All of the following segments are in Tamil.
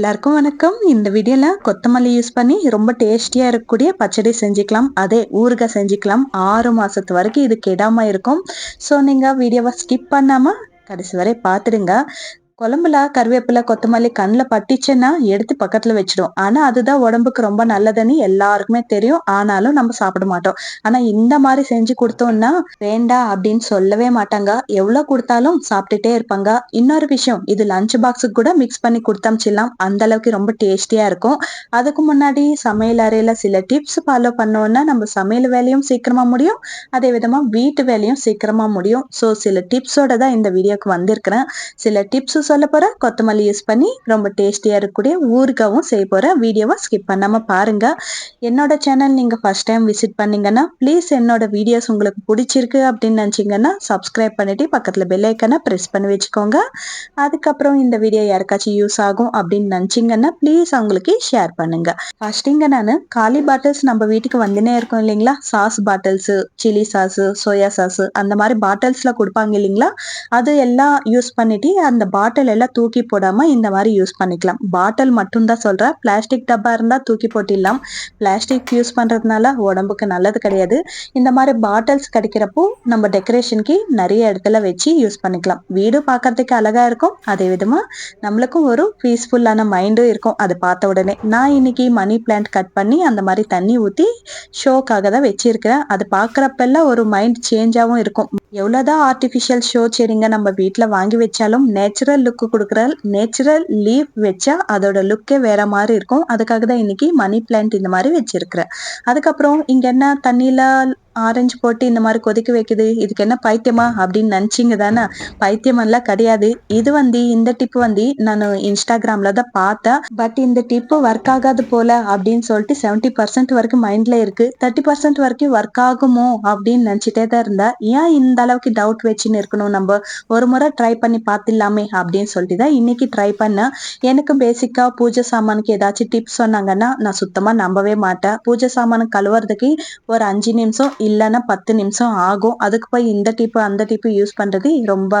எல்லாருக்கும் வணக்கம். இந்த வீடியோல கொத்தமல்லி யூஸ் பண்ணி ரொம்ப டேஸ்டியா இருக்கக்கூடிய பச்சடி செஞ்சுக்கலாம். அதே ஊறுகாய் செஞ்சுக்கலாம். ஆறு மாசத்து வரைக்கும் இது கெடாம இருக்கும். ஸோ நீங்க வீடியோவை ஸ்கிப் பண்ணாம கடைசி வரை பார்த்துடுங்க. குழம்புல கருவேப்பிலை கொத்தமல்லி கண்ணில் பட்டுச்சுன்னா எடுத்து பக்கத்தில் வச்சிடும். ஆனால் அதுதான் உடம்புக்கு ரொம்ப நல்லதுன்னு எல்லாருக்குமே தெரியும். ஆனாலும் நம்ம சாப்பிட மாட்டோம். ஆனால் இந்த மாதிரி செஞ்சு கொடுத்தோம்னா வேண்டாம் அப்படின்னு சொல்லவே மாட்டாங்க. எவ்வளோ கொடுத்தாலும் சாப்பிட்டுட்டே இருப்பாங்க. இன்னொரு விஷயம் இது லஞ்ச் பாக்ஸுக்கு கூட மிக்ஸ் பண்ணி கொடுத்தமிச்சிடலாம் அந்த அளவுக்கு ரொம்ப டேஸ்டியாக இருக்கும். அதுக்கு முன்னாடி சமையல் அறையில் சில டிப்ஸ் ஃபாலோ பண்ணோம்னா நம்ம சமையல் வேலையும் சீக்கிரமா முடியும். அதே விதமாக வீட்டு வேலையும் சீக்கிரமா முடியும். ஸோ சில டிப்ஸோட தான் இந்த வீடியோக்கு வந்திருக்கிறேன். சில டிப்ஸ் சொல்ல போறேன் கொத்தமல்லி யூஸ் பண்ணி ரொம்ப டேஸ்டியா இருக்கக்கூடிய ஊறுகாவும் செய்ய போறேன் வீடியோவை ஸ்கிப் பண்ணாம பாருங்க. என்னோட சேனல் நீங்க ஃபர்ஸ்ட் டைம் விசிட் பண்ணீங்கன்னா ப்ளீஸ் என்னோட வீடியோஸ் உங்களுக்கு பிடிச்சிருக்கு அப்படின்னு நினைச்சீங்கன்னா சப்ஸ்கிரைப் பண்ணிட்டு பக்கத்துல பெல் ஐக்கனை ப்ரெஸ் பண்ணி வச்சுக்கோங்க. அதுக்கப்புறம் இந்த வீடியோ யாருக்காச்சும் யூஸ் ஆகும் அப்படின்னு நினைச்சீங்கன்னா ப்ளீஸ் அவங்களுக்கு ஷேர் பண்ணுங்க. ஃபர்ஸ்ட் இங்க நான் காலி பாட்டில்ஸ் நம்ம வீட்டுக்கு வந்துனே இருக்கோம் இல்லைங்களா? Sauce bottles chilli sauce soya sauce அந்த மாதிரி பாட்டில்ஸ்ல கொடுப்பாங்க இல்லைங்களா? அது எல்லாம் யூஸ் பண்ணிட்டு அந்த பாட்டில் எல்லாம் தூக்கி போடாம இந்த மாதிரி யூஸ் பண்ணிக்கலாம். பாட்டில் மட்டும்தான் சொல்கிறேன் பிளாஸ்டிக் டப்பா இருந்தால் தூக்கி போட்டிடலாம். பிளாஸ்டிக் யூஸ் பண்றதுனால உடம்புக்கு நல்லது கிடையாது. இந்த மாதிரி பாட்டில்ஸ் கிடைக்கிறப்போ நம்ம டெக்கரேஷனுக்கு நிறைய இடத்துல வச்சு யூஸ் பண்ணிக்கலாம். வீடு பார்க்கறதுக்கு அழகா இருக்கும். அதே விதமாக நம்மளுக்கும் ஒரு பீஸ்ஃபுல்லான மைண்டும் இருக்கும். அதை பார்த்த உடனே நான் இன்னைக்கு மணி பிளான்ட் கட் பண்ணி அந்த மாதிரி தண்ணி ஊற்றி ஷோக்காக தான் வச்சிருக்கிறேன். அது பார்க்குறப்பெல்லாம் ஒரு மைண்ட் சேஞ்சாகவும் இருக்கும். எவ்வளோதான் ஆர்டிஃபிஷியல் ஷோ செடிங்க நம்ம வீட்டில் வாங்கி வச்சாலும் நேச்சுரல் லுக்கு கொடுக்குற நேச்சுரல் லீஃப் வச்சா அதோட லுக்கே வேற மாதிரி இருக்கும். அதுக்காக தான் இன்னைக்கு மணி பிளான்ட் இந்த மாதிரி வச்சிருக்கிறேன். அதுக்கப்புறம் இங்கே என்ன தண்ணியில ஆரஞ்சு போட்டு இந்த மாதிரி கொதிக்க வைக்குது. இதுக்கு என்ன பைத்தியமா அப்படின்னு நினச்சிங்க தானே? பைத்தியம் எல்லாம் கிடையாது. இது வந்து இந்த டிப்பு வந்து நான் இன்ஸ்டாகிராம்ல தான் பார்த்தேன். பட் இந்த டிப்பு ஒர்க் ஆகாது போல அப்படின்னு சொல்லிட்டு செவன்டி பர்சன்ட் வரைக்கும் மைண்ட்ல இருக்கு. தேர்ட்டி பர்சன்ட் வரைக்கும் ஒர்க் ஆகுமோ அப்படின்னு நினச்சிட்டே தான் இருந்தேன். ஏன் இந்த அளவுக்கு டவுட் வச்சுன்னு இருக்கணும் நம்ம? ஒரு முறை ட்ரை பண்ணி பார்த்துடலாமே அப்படின்னு சொல்லிட்டு தான் இன்னைக்கு ட்ரை பண்ணேன். எனக்கு பேசிக்கா பூஜை சாமானுக்கு ஏதாச்சும் டிப்ஸ் சொன்னாங்கன்னா நான் சுத்தமா நம்பவே மாட்டேன். பூஜை சாமான் கழுவுறதுக்கு ஒரு அஞ்சு நிமிஷம் இல்லைன்னா பத்து நிமிஷம் ஆகும். அதுக்கு போய் இந்த டிப்பு அந்த டிப்பு யூஸ் பண்ணுறது ரொம்ப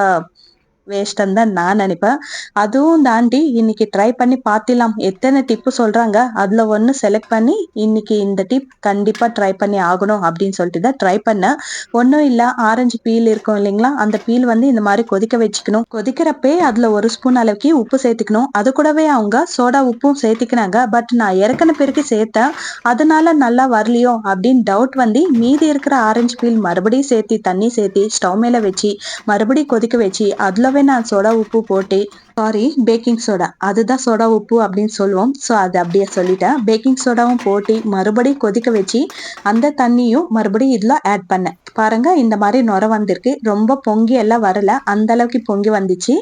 வேஸ்ட்ன்னு தான் நான் நினைப்பேன். அதுவும் தாண்டி இன்னைக்கு ட்ரை பண்ணி பார்த்திடலாம். எத்தனை டிப்பு சொல்றாங்க? அதுல ஒன்று செலக்ட் பண்ணி இன்னைக்கு இந்த டிப் கண்டிப்பா ட்ரை பண்ணி ஆகணும் அப்படின்னு சொல்லிட்டு தான் ட்ரை பண்ணேன். ஒன்றும் இல்லை ஆரஞ்சு பீல் இருக்கும் இல்லைங்களா? அந்த பீல் வந்து இந்த மாதிரி கொதிக்க வச்சுக்கணும். கொதிக்கிறப்பே அதுல ஒரு ஸ்பூன் அளவுக்கு உப்பு சேர்த்துக்கணும். அது கூடவே அவங்க சோடா உப்பும் சேர்த்துக்கினாங்க. பட் நான் இறக்கின பிறகு சேர்த்தேன். அதனால நல்லா வரலையோ அப்படின்னு டவுட் வந்து மீதி இருக்கிற ஆரஞ்சு பீல் மறுபடியும் சேர்த்து தண்ணி சேர்த்து ஸ்டவ் மேல வச்சு மறுபடியும் கொதிக்க வச்சு அதில் நான் சோடா உப்பு போட்டு சாரி பேக்கிங் சோடா அதுதான் சோடா உப்பு அப்படின்னு சொல்லுவோம். ஸோ அது அப்படியே சொல்லிட்டேன். பேக்கிங் சோடாவும் போட்டு மறுபடியும் கொதிக்க வச்சு அந்த தண்ணியும் மறுபடியும் இதில் ஆட் பண்ணேன். பாருங்க இந்த மாதிரி நுர வந்திருக்கு. ரொம்ப பொங்கி எல்லாம் வரல. அந்த அளவுக்கு பொங்கி வந்துச்சு.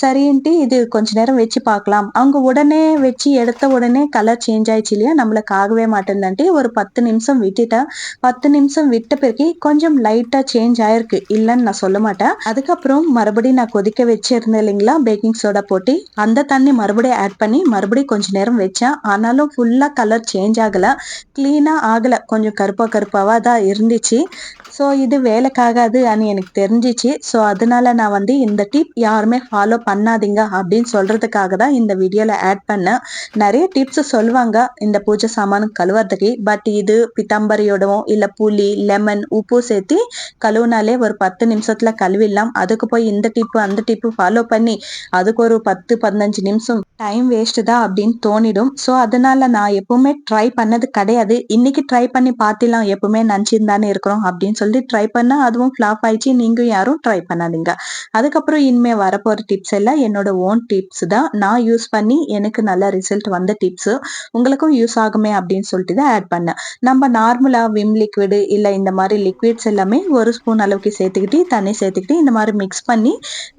சரின்ட்டு இது கொஞ்ச நேரம் வச்சு பார்க்கலாம். அவங்க உடனே வச்சு எடுத்த உடனே கலர் சேஞ்ச் ஆயிடுச்சு இல்லையா? நம்மளுக்கு ஆகவே மாட்டேன்ட்டு ஒரு பத்து நிமிஷம் விட்டுட்டேன் பத்து நிமிஷம் விட்ட பிறகு கொஞ்சம் லைட்டாக சேஞ்ச் ஆயிருக்கு. இல்லைன்னு நான் சொல்ல மாட்டேன். அதுக்கப்புறம் மறுபடியும் நான் கொதிக்க வச்சிருந்தேன் இல்லைங்களா? பேக்கிங் சோடா போட்டு அந்த தண்ணி மறுபடியும் ஆட் பண்ணி மறுபடியும் கொஞ்ச நேரம் வச்சேன் ஆனாலும் ஃபுல்லாக கலர் சேஞ்ச் ஆகலை க்ளீனாக ஆகலை. கொஞ்சம் கருப்பா கருப்பாவாக தான் இருந்துச்சு. ஸோ இது வேலைக்காகாது అని எனக்கு தெரிஞ்சிச்சு. ஸோ அதனால நான் வந்து இந்த டிப் யாருமே ஃபாலோ பண்ணாதீங்க அப்படின்னு சொல்கிறதுக்காக தான் இந்த வீடியோவில் ஆட் பண்ணேன். நிறைய டிப்ஸ் சொல்லுவாங்க இந்த பூஜை சாமான் கழுவுறதுக்கு. பட் இது பித்தம்பரியோடவும் இல்லை புளி லெமன் உப்பு சேர்த்து கழுவுனாலே ஒரு பத்து நிமிஷத்தில் கழுவிடலாம். அதுக்கு போய் இந்த டிப்பு அந்த டிப்பு ஃபாலோ பண்ணி அதுக்கு ஒரு பத்து பதினஞ்சு நிமிஷம் டைம் வேஸ்ட் தான் அப்படின்னு தோணிடும். ஸோ அதனால நான் எப்பவுமே ட்ரை பண்ணது கிடையாது. இன்னைக்கு ட்ரை பண்ணி பார்த்திலாம் எப்பவுமே நினச்சிருந்தானே இருக்கிறோம் அப்படின்னு சொல்லி ட்ரை பண்ணா அதுவும் ஃப்ளாப் ஆயிடுச்சு. நீங்கள் யாரும் ட்ரை பண்ணாதீங்க. அதுக்கப்புறம் இனிமே வரப்போற டிப்ஸ் எல்லாம் என்னோட ஓன் டிப்ஸ் தான். நான் யூஸ் பண்ணி எனக்கு நல்ல ரிசல்ட் வந்த டிப்ஸ் உங்களுக்கும் யூஸ் ஆகுமே அப்படின்னு சொல்லிட்டு தான் ஆட் பண்ணேன். நம்ம நார்மலா விம் லிக்விடு இல்லை இந்த மாதிரி லிக்விட்ஸ் எல்லாமே ஒரு ஸ்பூன் அளவுக்கு சேர்த்துக்கிட்டு தண்ணி சேர்த்துக்கிட்டு இந்த மாதிரி மிக்ஸ் பண்ணி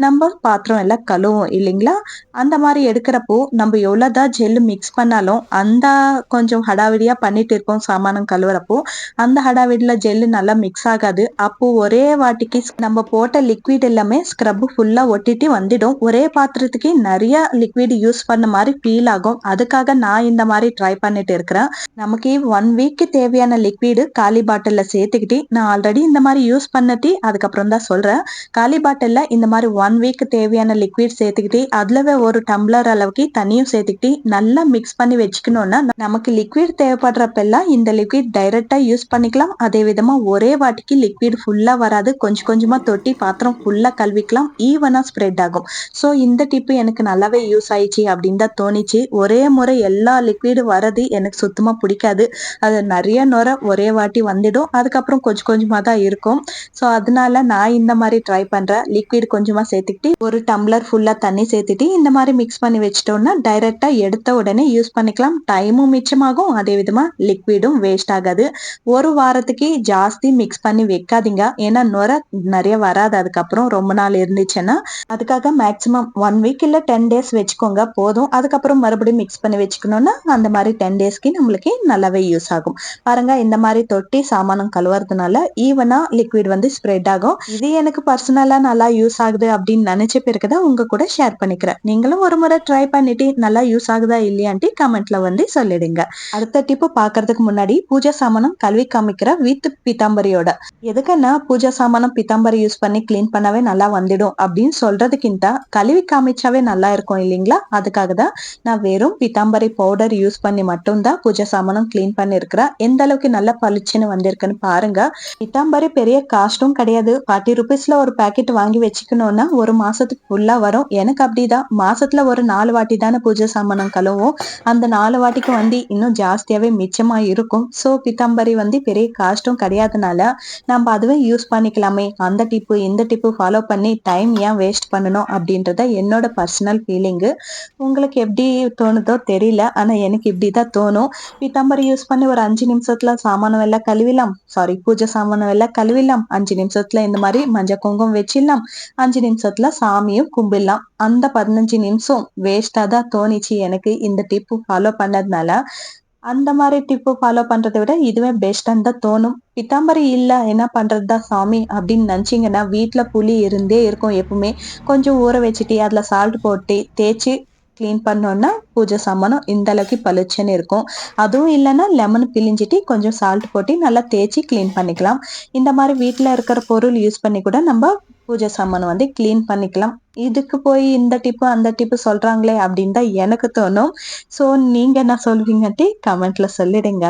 நம்ம பாத்திரம் எல்லாம் கழுவும் இல்லைங்களா? அந்த மாதிரி எடுக்கிறப்போ நம்ம எவ்வளோதான் ஜெல்லு மிக்ஸ் பண்ணாலும் அந்த கொஞ்சம் ஹடாவிடியாக பண்ணிட்டு இருக்கோம் சாமானம் கழுவுறப்போ அந்த ஹடாவிடியில் ஜெல்லு நல்லா மிக்ஸ் ஆகாது. அப்போ ஒரே வாட்டிக்கு நம்ம போட்ட லிக்விட் எல்லாமே ஸ்க்ரப் ஃபுல்லா ஒட்டிட்டு வந்துடும். ஒரே பாத்திரத்துக்கு நிறைய லிக்விட் யூஸ் பண்ண மாதிரி ஃபீல் ஆகும். அதுக்காக நான் இந்த மாதிரி ட்ரை பண்ணிட்டு இருக்கிறேன். நமக்கு ஒன் வீக்கு தேவையான லிக்விடு காலி பாட்டில்ல சேர்த்துக்கிட்டு நான் ஆல்ரெடி இந்த மாதிரி யூஸ் பண்ணிட்டு அதுக்கப்புறம் தான் சொல்றேன். காலி பாட்டில்ல இந்த மாதிரி ஒன் வீக் தேவையான லிக்விட் சேர்த்துக்கிட்டு அதுலவே ஒரு டம்ளர் அளவுக்கு தண்ணியும் சேர்த்துக்கிட்டு நல்லா மிக்ஸ் பண்ணி வச்சுக்கணும்னா நமக்கு லிக்விட் தேவைப்படுறப்பெல்லாம் இந்த லிக்விட் டைரக்டா யூஸ் பண்ணிக்கலாம். அதே விதமா ஒரே வாட்டி வாட்டிக்கு லிக்விட் ஃபுல்லா வராது. கொஞ்சம் கொஞ்சமா தொட்டி பாத்திரம் ஃபுல்லா கழுவிக்கலாம். ஈவனா ஸ்ப்ரெட் ஆகும். ஸோ இந்த டிப்பு எனக்கு நல்லாவே யூஸ் ஆயிடுச்சு அப்படின்னு தான் தோணிச்சு. ஒரே முறை எல்லா லிக்விடும் வரது எனக்கு சுத்தமா பிடிக்காது. அது நிறைய நுரை ஒரே வாட்டி வந்துடும். அதுக்கப்புறம் கொஞ்சம் கொஞ்சமா தான் இருக்கும். ஸோ அதனால நான் இந்த மாதிரி ட்ரை பண்றேன். லிக்விட் கொஞ்சமா சேர்த்துக்கிட்டு ஒரு டம்ளர் ஃபுல்லா தண்ணி சேர்த்துட்டு இந்த மாதிரி மிக்ஸ் பண்ணி வச்சிட்டோம்னா டைரக்டா எடுத்த உடனே யூஸ் பண்ணிக்கலாம். டைமும் மிச்சமாகும். அதே விதமா லிக்விடும் வேஸ்ட் ஆகாது. ஒரு வாரத்துக்கு ஜாஸ்தி மிக்ஸ் பண்ணி வைக்காதீங்க. ஏன்னா நுர நிறைய வராது. அதுக்கப்புறம் ரொம்ப நாள் இருந்துச்சுன்னா அதுக்காக மேக்ஸிமம் ஒன் வீக் இல்ல டென் டேஸ் வச்சுக்கோங்க. போதும். அதுக்கப்புறம் மறுபடியும் மிக்ஸ் பண்ணி வச்சுக்கணும்னா அந்த மாதிரி டென் டேஸ்க்கு நம்மளுக்கு நல்லாவே யூஸ் ஆகும். பாருங்க இந்த மாதிரி தொட்டி சாமானம் கழுவுறதுனால ஈவனா லிக்விட் வந்து ஸ்ப்ரெட் ஆகும். இது எனக்கு பர்சனலா நல்லா யூஸ் ஆகுது அப்படின்னு நினைச்ச பிறகு தான் உங்க கூட ஷேர் பண்ணிக்கிறேன். நீங்களும் ஒரு முறை ட்ரை பண்ணிட்டு நல்லா யூஸ் ஆகுதா இல்லையான்ட்டு கமெண்ட்ல வந்து சொல்லிடுங்க. அடுத்த டிப்பு பாக்குறதுக்கு முன்னாடி பூஜை சாமானம் கல்வி காமிக்கிற வித் பித்தாம்பரியோட எதுக்குன்னா பூஜை சாமானம் பித்தாம்பரி யூஸ் பண்ணி கிளீன் பண்ணவே நல்லா வந்துடும் அப்படின்னு சொல்றதுக்கிந்த கழுவி காமிச்சாவே நல்லா இருக்கும் இல்லைங்களா? அதுக்காக தான் நான் வெறும் பித்தாம்பரி பவுடர் யூஸ் பண்ணி மட்டும்தான் பூஜை சாமானம் கிளீன் பண்ணிருக்கிறேன் எந்த அளவுக்கு நல்ல பளிச்சுன்னு வந்திருக்குன்னு பாருங்க. பித்தாம்பரி பெரிய காஸ்டும் கிடையாது. ஃபார்ட்டி ருபீஸ்ல ஒரு பேக்கெட் வாங்கி வச்சுக்கணும்னா ஒரு மாசத்துக்கு ஃபுல்லா வரும். எனக்கு அப்படிதான். மாசத்துல ஒரு நாலு வாட்டி தானே பூஜை சாமானம் கழுவும் அந்த நாலு வாட்டிக்கு வந்து இன்னும் ஜாஸ்தியாவே மிச்சமா இருக்கும். ஸோ பித்தாம்பரி வந்து பெரிய காஸ்டும் கிடையாதுனால நம்ம அதுவே யூஸ் பண்ணிக்கலாமே. அந்த டிப்பு இந்த டிப்பு ஃபாலோ பண்ணி டைம் ஏன் வேஸ்ட் பண்ணணும் அப்படின்றத என்னோட பர்சனல் ஃபீலிங்கு உங்களுக்கு எப்படி தோணுதோ தெரியல ஆனா எனக்கு இப்படி தான் தோணும். பித்தாம்பரி யூஸ் பண்ணி ஒரு அஞ்சு நிமிஷத்துல சாமானம் எல்லாம் கழுவிலாம் சாரி பூஜை சாமானம் எல்லாம் கழுவிலாம் அஞ்சு நிமிஷத்துல இந்த மாதிரி மஞ்சள் குங்குமம் வச்சிடலாம். அஞ்சு நிமிஷத்துல சாமியும் கும்பிடலாம். அந்த பதினஞ்சு நிமிஷம் வேஸ்டா தான் தோணிச்சு எனக்கு இந்த டிப்பு ஃபாலோ பண்ணதுனால. அந்த மாதிரி டிப்பு ஃபாலோ பண்றதை விட இதுவே பெஸ்ட்ன்னு தான் தோணும். பித்தாம்பரி இல்ல என்ன பண்றதுதான் சாமி அப்படின்னு நினச்சிங்கன்னா வீட்டில் புளி இருந்தே இருக்கும் எப்பவுமே. கொஞ்சம் ஊற வச்சுட்டு அதில் சால்ட் போட்டு தேய்ச்சி க்ளீன் பண்ணோன்னா பூஜை சாமானம் இந்த அளவுக்கு பளிச்சுன்னு இருக்கும். அதுவும் இல்லைன்னா லெமன் பிழிஞ்சிட்டு கொஞ்சம் சால்ட் போட்டு நல்லா தேய்ச்சி க்ளீன் பண்ணிக்கலாம். இந்த மாதிரி வீட்டில் இருக்கிற பொருள் யூஸ் பண்ணி கூட நம்ம பூஜை சாமான் வந்து க்ளீன் பண்ணிக்கலாம். இதுக்கு போய் இந்த டிப்பு அந்த டிப்பு சொல்றாங்களே அப்படின்னு தான் எனக்கு தோணும். ஸோ நீங்க என்ன சொல்வீங்கட்டி? கமெண்ட்ல சொல்லிடுங்க.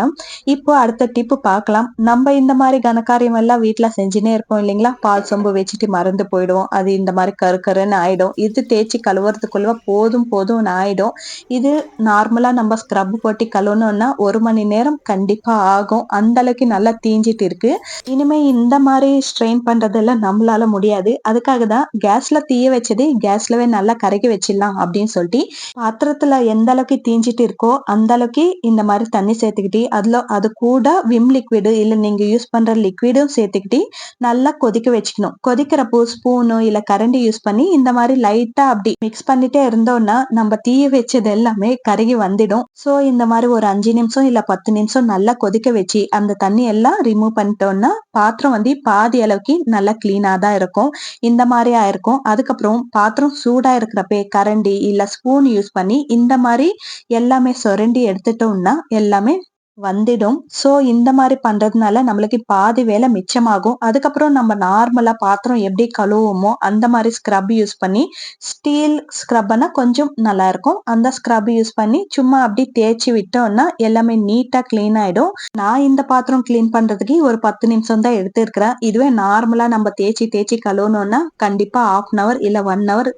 இப்போ அடுத்த டிப்பு பார்க்கலாம். நம்ம இந்த மாதிரி கனக்காரியம் எல்லாம் வீட்டில் செஞ்சுனே இருப்போம் இல்லைங்களா? பால் சொம்பு வச்சுட்டு மறந்து போயிடுவோம். அது இந்த மாதிரி கரு கருன்னு ஆயிடும். இது தேய்ச்சி கழுவுறதுக்குள்ள போதும் போதும்னு ஆயிடும். இது நார்மலா நம்ம ஸ்க்ரப் போட்டி கழுவணும்னா ஒரு மணி நேரம் கண்டிப்பா ஆகும். அந்த அளவுக்கு நல்லா தீஞ்சிட்டு இருக்கு. இனிமே இந்த மாதிரி ஸ்ட்ரெயின் பண்றதெல்லாம் நம்மளால முடியாது. அதுக்காக தான் கேஸ்ல தீய வச்சு வச்சது கேஸ்லவே நல்லா கரைக்க வச்சிடலாம் அப்படின்னு சொல்லிட்டு பாத்திரத்துல எந்த அளவுக்கு தீஞ்சிட்டு இருக்கோ அந்த அளவுக்கு இந்த மாதிரி தண்ணி சேர்த்துக்கிட்டு அதுல அது கூட விம் லிக்விடு இல்ல நீங்க யூஸ் பண்ற லிக்விடும் சேர்த்துக்கிட்டு நல்லா கொதிக்க வச்சுக்கணும். கொதிக்கிறப்போ ஸ்பூனு இல்ல கரண்டி யூஸ் பண்ணி இந்த மாதிரி லைட்டா அப்படி மிக்ஸ் பண்ணிட்டே இருந்தோம்னா நம்ம தீய வச்சது எல்லாமே கருகி வந்துடும். சோ இந்த மாதிரி ஒரு அஞ்சு நிமிஷம் இல்ல பத்து நிமிஷம் நல்லா கொதிக்க வச்சு அந்த தண்ணி எல்லாம் ரிமூவ் பண்ணிட்டோம்னா பாத்திரம் வந்து பாதி அளவுக்கு நல்லா கிளீனா தான் இருக்கும். இந்த மாதிரி ஆயிருக்கும் அதுக்கப்புறம் பாத்திரம் சூடா இருக்கிறப்பே கரண்டி இல்ல ஸ்பூன் யூஸ் பண்ணி இந்த மாதிரி எல்லாமே சொரண்டி எடுத்துட்டோம்னா எல்லாமே வந்துடும். ஸோ இந்த மாதிரி பண்றதுனால நம்மளுக்கு பாதி வேலை மிச்சமாகும். அதுக்கப்புறம் நம்ம நார்மலா பாத்திரம் எப்படி கழுவுமோ அந்த மாதிரி ஸ்க்ரப் யூஸ் பண்ணி ஸ்டீல் ஸ்க்ரப்னா கொஞ்சம் நல்லா இருக்கும் அந்த ஸ்க்ரப் யூஸ் பண்ணி சும்மா அப்படி தேய்ச்சி விட்டோம்னா எல்லாமே நீட்டா கிளீன் ஆயிடும். நான் இந்த பாத்திரம் கிளீன் பண்றதுக்கு ஒரு பத்து நிமிஷம் தான் எடுத்திருக்கிறேன். இதுவே நார்மலா நம்ம தேய்ச்சி தேய்ச்சி கழுவணும்னா கண்டிப்பா ஆஃப் அன் அவர் இல்ல ஒன் ஹவர்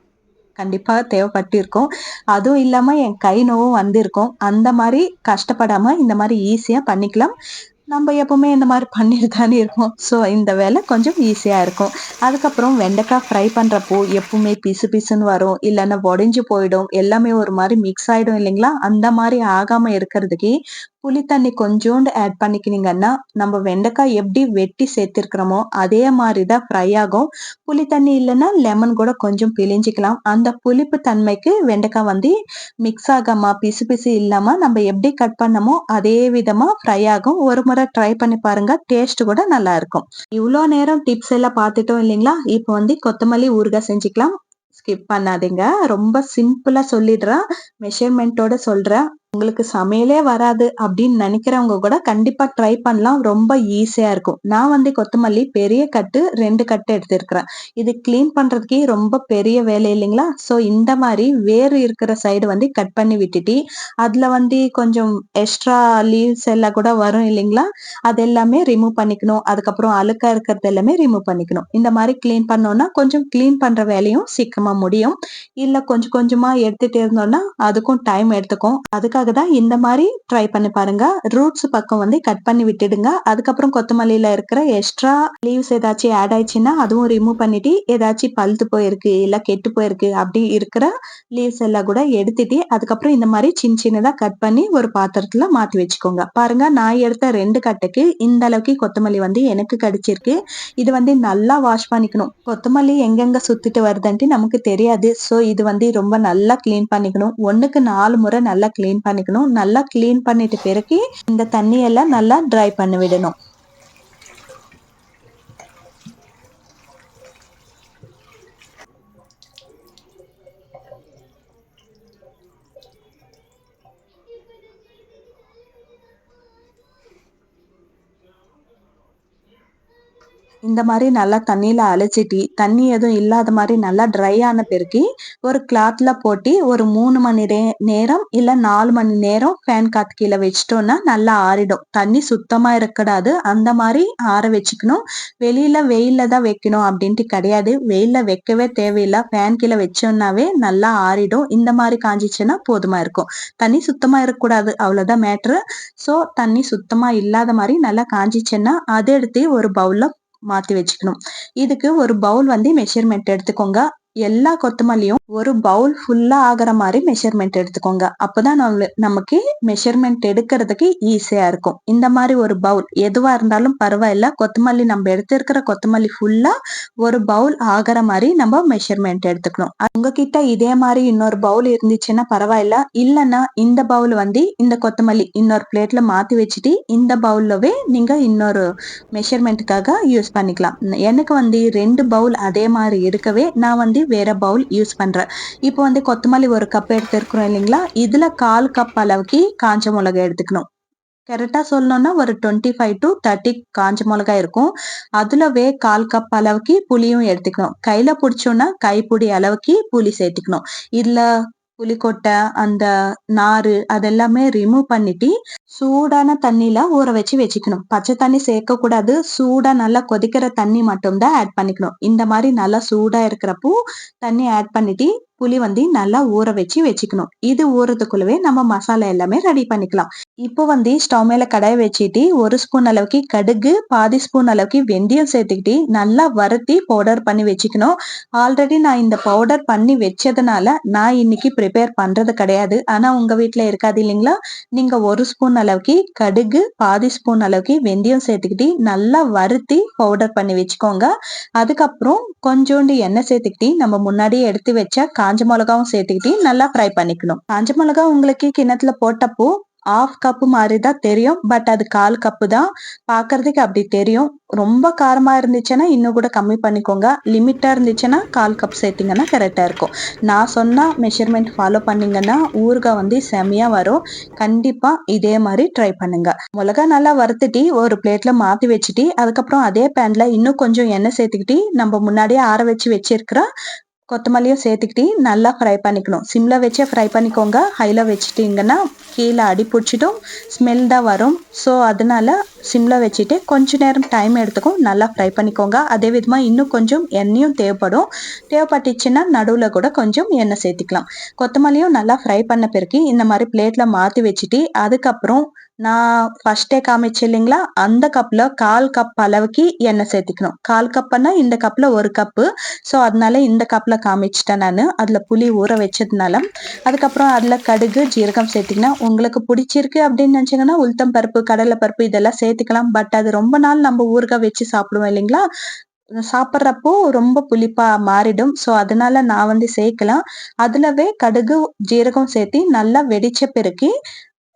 கண்டிப்பாக தேவைப்பட்டிருக்கும். அதுவும் இல்லாமல் என் கை நோவும் வந்திருக்கும். அந்த மாதிரி கஷ்டப்படாமல் இந்த மாதிரி ஈஸியாக பண்ணிக்கலாம். நம்ம எப்பவுமே இந்த மாதிரி பண்ணிட்டு தானே இருக்கோம். ஸோ இந்த வேலை கொஞ்சம் ஈஸியாக இருக்கும். அதுக்கப்புறம் வெண்டைக்காய் ஃப்ரை பண்ணுறப்போ எப்பவுமே பிசு பிசுன்னு வரும். இல்லைன்னா உடஞ்சி போயிடும். எல்லாமே ஒரு மாதிரி மிக்ஸ் ஆகிடும் இல்லைங்களா? அந்த மாதிரி ஆகாமல் இருக்கிறதுக்கு புளி தண்ணி கொஞ்சோண்டு ஆட் பண்ணிக்கினீங்கன்னா நம்ம வெண்டைக்காய் எப்படி வெட்டி சேர்த்துருக்கிறோமோ அதே மாதிரி தான் ஃப்ரை ஆகும். புளி தண்ணி இல்லைன்னா லெமன் கூட கொஞ்சம் பிழிஞ்சிக்கலாம். அந்த புளிப்பு தன்மைக்கு வெண்டைக்காய் வந்து மிக்ஸ் ஆகாம பிசு பிசு இல்லாமல் நம்ம எப்படி கட் பண்ணமோ அதே விதமாக ஃப்ரை ஆகும். ஒரு முறை ட்ரை பண்ணி பாருங்க டேஸ்ட் கூட நல்லா இருக்கும். இவ்வளோ நேரம் டிப்ஸ் எல்லாம் பார்த்துட்டோம் இல்லைங்களா? இப்போ வந்து கொத்தமல்லி ஊறுகாய் செஞ்சுக்கலாம். ஸ்கிப் பண்ணாதீங்க. ரொம்ப சிம்பிளாக சொல்லிடுறேன். மெஷர்மெண்ட்டோட சொல்கிறேன் உங்களுக்கு சமையலே வராது அப்படின்னு நினைக்கிறவங்க கூட கண்டிப்பா ட்ரை பண்ணலாம். ரொம்ப ஈஸியா இருக்கும். நான் வந்து கொத்தமல்லி பெரிய கட்டு ரெண்டு கட்டு எடுத்திருக்கிறேன். இது கிளீன் பண்றதுக்கே ரொம்ப பெரிய வேலை இல்லைங்களா? ஸோ இந்த மாதிரி வேறு இருக்கிற சைடு வந்து கட் பண்ணி விட்டுட்டு அதுல வந்து கொஞ்சம் எக்ஸ்ட்ரா லீவ்ஸ் எல்லாம் கூட வரும் இல்லைங்களா? அது எல்லாமே ரிமூவ் பண்ணிக்கணும். அதுக்கப்புறம் அழுக்கா இருக்கிறது எல்லாமே ரிமூவ் பண்ணிக்கணும். இந்த மாதிரி கிளீன் பண்ணோம்னா கொஞ்சம் கிளீன் பண்ற வேலையும் சீக்கிரமா முடியும். இல்ல கொஞ்சம் கொஞ்சமா எடுத்துட்டு இருந்தோம்னா அதுக்கும் டைம் எடுத்துக்கும். அதுக்காக தான் இந்த மாதிரி ட்ரை பண்ணி பாருங்க. ரூட்ஸ் பக்கம் வந்து கட் பண்ணி விட்டுடுங்க. அதுக்கப்புறம் கொத்தமல்லியில இருக்கிற எக்ஸ்ட்ரா லீவ்ஸ் ஏதாச்சும் ஆட் ஆயிடுச்சுன்னா அதுவும் ரிமூவ் பண்ணிட்டு ஏதாச்சும் பழுத்து போயிருக்கு இல்ல கெட்டு போயிருக்கு அப்படி இருக்கிற லீவ்ஸ் எல்லாம் கூட எடுத்துட்டு அதுக்கப்புறம் இந்த மாதிரி சின்ன சின்னதா கட் பண்ணி ஒரு பாத்திரத்துல மாத்தி வச்சுக்கோங்க. பாருங்க நான் எடுத்த ரெண்டு கட்டுக்கு இந்த அளவுக்கு கொத்தமல்லி வந்து எனக்கு கிடைச்சிருக்கு. இது வந்து நல்லா வாஷ் பண்ணிக்கணும். கொத்தமல்லி எங்கெங்க சுத்திட்டு வருதுன்ட்டு நமக்கு தெரியாது. சோ இது வந்து ரொம்ப நல்லா கிளீன் பண்ணிக்கணும். ஒண்ணுக்கு நாலு முறை நல்லா கிளீன் பண்ணிக்கணும். நல்லா கிளீன் பண்ணிட்டு பிறகு இந்த தண்ணி எல்லாம் நல்லா ட்ரை பண்ணி விடணும். இந்த மாதிரி நல்லா தண்ணியில அழைச்சிட்டு தண்ணி எதுவும் இல்லாத மாதிரி நல்லா ட்ரை ஆன பிறகு ஒரு கிளாத்ல போட்டி ஒரு மூணு மணி நேரம் இல்ல நாலு மணி நேரம் ஃபேன் காத்து கீழே வச்சிட்டோம்னா நல்லா ஆறிடும். தண்ணி சுத்தமா இருக்கக்கூடாது. அந்த மாதிரி ஆற வச்சுக்கணும். வெளியில வெயிலில் தான் வைக்கணும் அப்படின்ட்டு கிடையாது. வெயிலில் வைக்கவே தேவையில்லை. ஃபேன் கீழே வச்சோம்னாவே நல்லா ஆறிடும். இந்த மாதிரி காஞ்சிச்சுன்னா போதுமா இருக்கும். தண்ணி சுத்தமா இருக்கக்கூடாது. அவ்வளவுதான் மேட்ரு ஸோ தண்ணி சுத்தமா இல்லாத மாதிரி நல்லா காஞ்சிச்சுன்னா அதை எடுத்து ஒரு பவுல்ல மாத்தி வச்சுக்கணும். இதுக்கு ஒரு பவுல் வந்து மெஷர்மெண்ட் எடுத்துக்கோங்க. எல்லா கொத்தமல்லியும் ஒரு பவுல் ஃபுல்லா ஆகிற மாதிரி மெஷர்மெண்ட் எடுத்துக்கோங்க. அப்பதான் நம்ம நமக்கு மெஷர்மெண்ட் எடுக்கிறதுக்கு ஈஸியா இருக்கும். இந்த மாதிரி ஒரு பவுல் எதுவா இருந்தாலும் பரவாயில்ல. கொத்தமல்லி நம்ம எடுத்திருக்கிற கொத்தமல்லி ஃபுல்லா ஒரு பவுல் ஆகிற மாதிரி நம்ம மெஷர்மெண்ட் எடுத்துக்கணும். உங்ககிட்ட இதே மாதிரி இன்னொரு பவுல் இருந்துச்சுன்னா பரவாயில்ல. இல்லைன்னா இந்த பவுல் வந்து இந்த கொத்தமல்லி இன்னொரு பிளேட்ல மாத்தி வச்சுட்டு இந்த பவுல்லவே நீங்க இன்னொரு மெஷர்மெண்ட்டுக்காக யூஸ் பண்ணிக்கலாம். எனக்கு வந்து ரெண்டு பவுல் அதே மாதிரி இருக்கவே நான் வந்து வேற பவுல் யூஸ் பண்ணுறேன் இப்போ வந்து கொத்தமல்லி ஒரு கப் எடுத்துருக்குறோம் இல்லைங்களா? இதுல கால் கப் அளவுக்கு காஞ்ச மிளகாய் எடுத்துக்கணும். கரெக்டா சொல்லணும்னா ஒரு டுவெண்ட்டி ஃபைவ் டு தேர்ட்டி காஞ்ச மிளகாய் இருக்கும். அதுலவே கால் கப் அளவுக்கு புளியும் எடுத்துக்கணும். கையில பிடிச்சோன்னா கைப்பிடி அளவுக்கு புளி சேர்த்துக்கணும். இதில் புளிக்கொட்டை அந்த நாறு அதெல்லாமே ரிமூவ் பண்ணிட்டு சூடான தண்ணியில ஊற வச்சு வச்சுக்கணும். பச்சை தண்ணி சேர்க்க கூடாது சூடா நல்லா கொதிக்கிற தண்ணி மட்டும் தான் ஆட் பண்ணிக்கணும். இந்த மாதிரி நல்லா சூடா இருக்கிறப்போ தண்ணி ஆட் பண்ணிட்டு புளி வந்து நல்லா ஊற வச்சு வச்சுக்கணும். இது ஊறதுக்குள்ளவே நம்ம மசாலா எல்லாமே ரெடி பண்ணிக்கலாம். இப்போ வந்து ஸ்டவ் மேல கடாய் வச்சுட்டு ஒரு ஸ்பூன் அளவுக்கு கடுகு பாதி ஸ்பூன் அளவுக்கு வெந்தயம் சேர்த்துக்கிட்டு நல்லா வறுத்தி பவுடர் பண்ணி வச்சுக்கணும். ஆல்ரெடி நான் இந்த பவுடர் பண்ணி வச்சதுனால நான் இன்னைக்கு ப்ரிப்பேர் பண்றது கிடையாது. ஆனா உங்க வீட்டில் இருக்காது இல்லைங்களா? நீங்க ஒரு ஸ்பூன் அளவுக்கு கடுகு பாதி ஸ்பூன் அளவுக்கு வெந்தயம் சேர்த்துக்கிட்டு நல்லா வறுத்தி பவுடர் பண்ணி வச்சுக்கோங்க. அதுக்கப்புறம் கொஞ்சோண்டு எண்ணெய் சேர்த்துக்கிட்டு நம்ம முன்னாடியே எடுத்து வச்ச காஞ்ச மிளகாவும் சேர்த்துக்கிட்டு நல்லா ஃப்ரை பண்ணிக்கணும். காஞ்ச மிளகா உங்களுக்கு கிணத்துல போட்டப்போ ஆஃப் கப்பு மாதிரி தான் தெரியும். பட் அது கால் கப்பு தான். பார்க்கறதுக்கு அப்படி தெரியும். ரொம்ப காரமா இருந்துச்சுன்னா இன்னும் கூட கம்மி பண்ணிக்கோங்க. லிமிட்டாக இருந்துச்சுன்னா கால் கப் சேர்த்திங்கன்னா கரெக்டாக இருக்கும். நான் சொன்ன மெஷர்மெண்ட் ஃபாலோ பண்ணீங்கன்னா ஊறுகாய் வந்து செமையாக வரும். கண்டிப்பாக இதே மாதிரி ட்ரை பண்ணுங்க. மிளகா நல்லா வறுத்துட்டு ஒரு பிளேட்டில் மாற்றி வச்சுட்டு அதுக்கப்புறம் அதே பேனில் இன்னும் கொஞ்சம் எண்ணெய் சேர்த்துக்கிட்டு நம்ம முன்னாடியே ஆற வச்சு வச்சிருக்கிற கொத்தமல்லியும் சேர்த்துக்கிட்டு நல்லா ஃப்ரை பண்ணிக்கணும். சிம்ல வச்சே ஃப்ரை பண்ணிக்கோங்க. ஹையில் வச்சுட்டிங்கன்னா கீழே அடி பிடிச்சிட்டும் ஸ்மெல் தான் வரும். ஸோ அதனால சிம்ல வச்சுட்டு கொஞ்ச நேரம் டைம் எடுத்துக்கும். நல்லா ஃப்ரை பண்ணிக்கோங்க. அதே விதமாக இன்னும் கொஞ்சம் எண்ணெயும் தேவைப்படும். தேவைப்பட்டுச்சுன்னா நடுவில் கூட கொஞ்சம் எண்ணெய் சேர்த்துக்கலாம். கொத்தமல்லியும் நல்லா ஃப்ரை பண்ண பிறகு இந்த மாதிரி பிளேட்டில் மாற்றி வச்சுட்டு அதுக்கப்புறம் நான் ஃபர்ஸ்டே காமிச்சு இல்லைங்களா? அந்த கப்பில் கால் கப் அளவுக்கு எண்ணெய் சேர்த்திக்கணும். கால் கப்புனா இந்த கப்பில் ஒரு கப்பு ஸோ அதனால இந்த கப்பில் காமிச்சிட்டேன் நான். அதில் புளி ஊற வச்சதுனால. அதுக்கப்புறம் அதில் கடுகு ஜீரகம் சேர்த்திங்கன்னா உங்களுக்கு பிடிச்சிருக்கு அப்படின்னு நினச்சிங்கன்னா உளுத்தம் பருப்பு கடலை பருப்பு இதெல்லாம் சேர்த்துக்கலாம். பட் அது ரொம்ப நாள் நம்ம ஊறுகாய் வச்சு சாப்பிடுவோம் இல்லைங்களா? சாப்பிட்றப்போ ரொம்ப புளிப்பா மாறிடும். ஸோ அதனால நான் வந்து சேர்க்கலாம். அதுலவே கடுகு ஜீரகம் சேர்த்து நல்லா வெடிச்ச பிறகு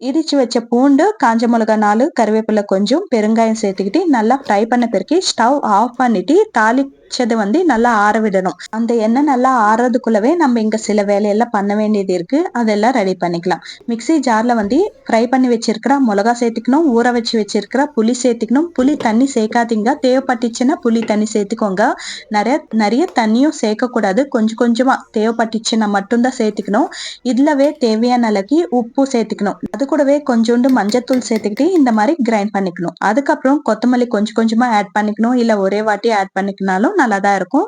இடிச்சு வச்ச பூண்டு காஞ்ச மிளகா நாலு கருவேப்பிலை கொஞ்சம் பெருங்காயம் சேர்த்துக்கிட்டு நல்லா ஃப்ரை பண்ண பிறகு ஸ்டவ் ஆஃப் பண்ணிட்டு தாளிச்சதை வந்து நல்லா ஆற விடணும். அந்த எண்ணெய் நல்லா ஆறதுக்குள்ளவே நம்ம இங்க சில வேலையெல்லாம் பண்ண வேண்டியது இருக்கு. அதெல்லாம் ரெடி பண்ணிக்கலாம். மிக்சி ஜார்ல வந்து ஃப்ரை பண்ணி வச்சிருக்கிற மிளகா சேர்த்துக்கணும் ஊற வச்சு வச்சிருக்கிற புளி சேர்த்துக்கணும். புளி தண்ணி சேர்க்காதீங்க. தேவைப்பட்டுச்சுன்னா புளி தண்ணி சேர்த்துக்கோங்க. நிறைய நிறைய தண்ணியும் சேர்க்கக்கூடாது. கொஞ்சம் கொஞ்சமா தேவைப்பட்டுச்சுன்னா மட்டும்தான் சேர்த்துக்கணும். இதுலவே தேவையான அளவுக்கு உப்பு சேர்த்துக்கணும். அது கூடவே கொஞ்சோண்டு மஞ்சத்தூள் சேர்த்துக்கிட்டு இந்த மாதிரி கிரைண்ட் பண்ணிக்கணும். அதுக்கப்புறம் கொத்தமல்லி கொஞ்சம் கொஞ்சமா ஆட் பண்ணிக்கணும். இல்ல ஒரே வாட்டி ஆட் பண்ணிக்கினாலும் நல்லா தான் இருக்கும்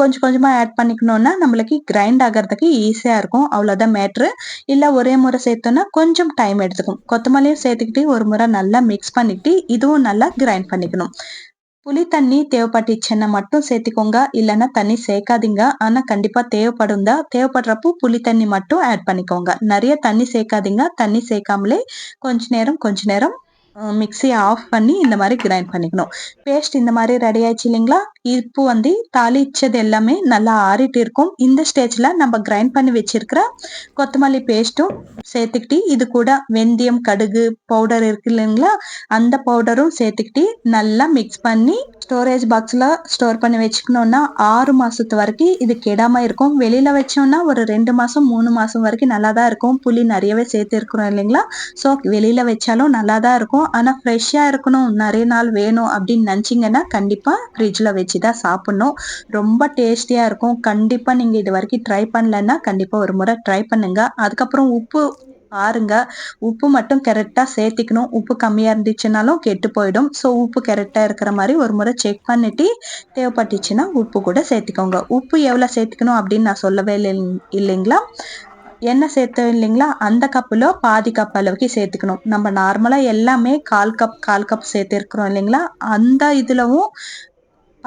கொஞ்சம் கொஞ்சமா ஆட் பண்ணிக்கணும்னா நம்மளுக்கு கிரைண்ட் ஆகிறதுக்கு ஈஸியா இருக்கும். அவ்வளவுதான் மேட்ரு இல்ல ஒரே முறை சேர்த்தோம்னா கொஞ்சம் டைம் எடுத்துக்கும். கொத்தமல்லியும் சேர்த்துக்கிட்டு ஒரு முறை நல்லா மிக்ஸ் பண்ணிக்கிட்டு இதுவும் நல்லா கிரைண்ட் பண்ணிக்கணும். புளி தண்ணி தேவைப்பட்டுச்சுன்னா மட்டும் சேர்த்துக்கோங்க. இல்லைன்னா தண்ணி சேர்க்காதீங்க. ஆனால் கண்டிப்பாக தேவைப்படும் தான் தேவைப்படுறப்போ புளி தண்ணி மட்டும் ஆட் பண்ணிக்கோங்க. நிறைய தண்ணி சேர்க்காதீங்க. தண்ணி சேர்க்காமலே கொஞ்ச நேரம் கொஞ்ச நேரம் மிக்சியை ஆஃப் பண்ணி இந்த மாதிரி கிரைண்ட் பண்ணிக்கணும். பேஸ்ட் இந்த மாதிரி ரெடி ஆயிடுச்சு இல்லைங்களா? இப்போ வந்து தாளிச்சது எல்லாமே நல்லா ஆறிட்டு இருக்கும். இந்த ஸ்டேஜ்ல நம்ம கிரைண்ட் பண்ணி வச்சிருக்கிற கொத்தமல்லி பேஸ்ட்டும் சேர்த்துக்கிட்டு இது கூட வெந்தயம் கடுகு பவுடர் இருக்கு இல்லைங்களா? அந்த பவுடரும் சேர்த்துக்கிட்டு நல்லா மிக்ஸ் பண்ணி ஸ்டோரேஜ் பாக்ஸ்ல ஸ்டோர் பண்ணி வச்சுக்கணும்னா ஆறு மாசத்து வரைக்கும் இது கெடாம இருக்கும். வெளியில வச்சோம்னா ஒரு ரெண்டு மாசம் மூணு மாசம் வரைக்கும் நல்லா தான் இருக்கும். புளி நிறையவே சேர்த்து இருக்கிறோம் இல்லைங்களா? ஸோ வெளியில வச்சாலும் நல்லா தான் இருக்கும். ஆனா ஃப்ரெஷ்ஷா இருக்கணும் நிறைய நாள் வேணும் அப்படின்னு நினச்சிங்கன்னா கண்டிப்பா ஃப்ரிட்ஜ்ல வச்சு தான் சாப்பிடணும். ரொம்ப டேஸ்டியாக இருக்கும். கண்டிப்பாக நீங்கள் இது வரைக்கும் ட்ரை பண்ணலன்னா கண்டிப்பாக ஒரு முறை ட்ரை பண்ணுங்க. அதுக்கப்புறம் உப்பு பாருங்க. உப்பு மட்டும் கரெக்டாக சேர்த்திக்கணும். உப்பு கம்மியாக இருந்துச்சுனாலும் கெட்டு போயிடும். ஸோ உப்பு கரெக்டாக இருக்கிற மாதிரி ஒரு முறை செக் பண்ணிட்டு தேவைப்பட்டுச்சுன்னா உப்பு கூட சேர்த்துக்கோங்க. உப்பு எவ்வளோ சேர்த்துக்கணும் அப்படின்னு நான் சொல்லவே இல்லை இல்லைங்களா? எண்ணெய் சேர்த்தோம் இல்லைங்களா? அந்த கப்பில் பாதி கப் அளவுக்கு சேர்த்துக்கணும். நம்ம நார்மலாக எல்லாமே கால் கப் கால் கப் சேர்த்துருக்குறோம் இல்லைங்களா? அந்த இதுலவும்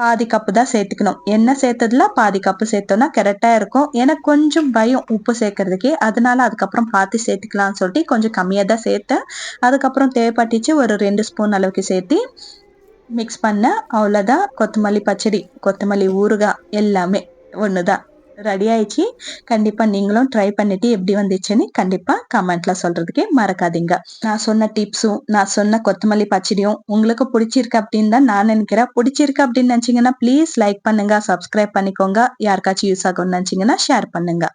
பாதி கப்பு தான் சேர்த்துக்கணும். எண்ணெய் சேர்த்ததுல பாதி கப்பு சேர்த்தோம்னா கரெக்டாக இருக்கும். எனக்கு கொஞ்சம் பயம் உப்பு சேர்க்கறதுக்கே. அதனால அதுக்கப்புறம் பார்த்து சேர்த்துக்கலாம்னு சொல்லிட்டு கொஞ்சம் கம்மியாக தான் சேர்த்தேன். அதுக்கப்புறம் தேவைப்பட்டுச்சு ஒரு ரெண்டு ஸ்பூன் அளவுக்கு சேர்த்து மிக்ஸ் பண்ண அவ்வளோதான் கொத்தமல்லி பச்சடி கொத்தமல்லி ஊறுகாய் எல்லாமே ஒன்று தான் ரெடி ஆயிடுச்சு. கண்டிப்பா நீங்களும் ட்ரை பண்ணிட்டு எப்படி வந்துச்சுன்னு கண்டிப்பா கமெண்ட்ல சொல்றதுக்கே மறக்காதீங்க. நான் சொன்ன டிப்ஸும் நான் சொன்ன கொத்தமல்லி பச்சடியும் உங்களுக்கு பிடிச்சிருக்கு அப்படின்னு தான் நான் நினைக்கிறேன். பிடிச்சிருக்கு அப்படின்னு நினைச்சீங்கன்னா ப்ளீஸ் லைக் பண்ணுங்க சப்ஸ்கிரைப் பண்ணிக்கோங்க. யாருக்காச்சும் யூஸ் ஆகும்னு நினைச்சீங்கன்னா ஷேர் பண்ணுங்க.